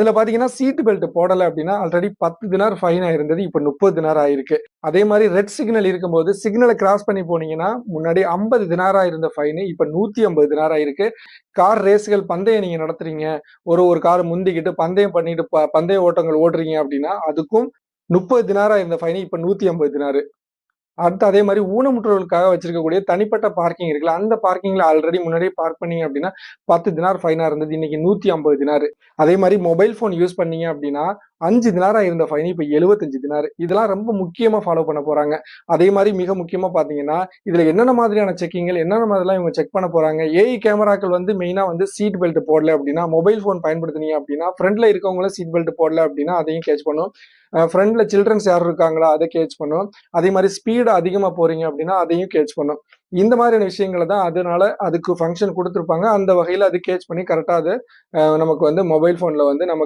இதில் பாத்தீங்கன்னா seat belt போடல அப்படின்னா ஆல்ரெடி பத்து தினார் ஃபைன் ஆயிருந்தது இப்ப முப்பது தினார் ஆயிருக்கு. அதே மாதிரி ரெட் சிக்னல் இருக்கும்போது சிக்னலை கிராஸ் பண்ணி போனீங்கன்னா முன்னாடி ஐம்பது தினாரா இருந்த ஃபைன் இப்ப நூத்தி ஐம்பது தினார் ஆயிருக்கு கார் ரேஸ்கள் பந்தயம் நீங்க நடத்துறீங்க. ஒரு ஒரு கார் முந்திக்கிட்டு பந்தயம் பண்ணிட்டு ப- பந்தய ஓட்டங்கள் ஓடுறீங்க அப்படின்னா அதுக்கும் முப்பது தினாரா இருந்த ஃபைன் இப்ப நூத்தி ஐம்பது தினாரு. அடுத்து அதே மாதிரி ஊனமுற்றவர்களுக்காக வச்சிருக்கக்கூடிய தனிப்பட்ட பார்க்கிங் இருக்குல்ல அந்த பார்க்கிங்ல ஆல்ரெடி முன்னாடியே பார்க் பண்ணீங்க அப்படின்னா பத்து தினார் ஃபைனாக இருந்தது. இன்னைக்கு நூத்தி ஐம்பது தினார். அதே மாதிரி மொபைல் ஃபோன் யூஸ் பண்ணீங்க அப்படின்னா அஞ்சு தினாரா இருந்த ஃபைன் இப்போ எழுபத்தஞ்சு தினார். இதெல்லாம் ரொம்ப முக்கியமாக ஃபாலோ பண்ண போகிறாங்க அதே மாதிரி மிக முக்கியமாக பார்த்தீங்கன்னா இதில் என்னென்ன மாதிரியான செக்கிங்கள் என்னென்ன மாதிரிலாம் இவங்க செக் பண்ண போகிறாங்க ஏஐ கேமராக்கள் வந்து மெயினாக வந்து சீட் பெல்ட் போடல அப்படின்னா மொபைல் ஃபோன் பயன்படுத்துனீங்க அப்படின்னா ஃப்ரண்ட்ல இருக்கவங்களும் சீட் பெல்ட் போடல அப்படின்னா அதையும் கேட்ச் பண்ணும். ஃப்ரண்ட்ல சில்ட்ரன்ஸ் யார் இருக்காங்களா அதை கேட்ச் பண்ணும். அதே மாதிரி ஸ்பீடு அதிகமாக போறீங்க அப்படின்னா அதையும் கேட்ச் பண்ணும். இந்த மாதிரியான விஷயங்களை தான் அதனால அதுக்கு ஃபங்க்ஷன் கொடுத்துருப்பாங்க. அந்த வகையில் அது கேட்ச் பண்ணி கரெக்டாக அது நமக்கு வந்து மொபைல் ஃபோனில் வந்து நமக்கு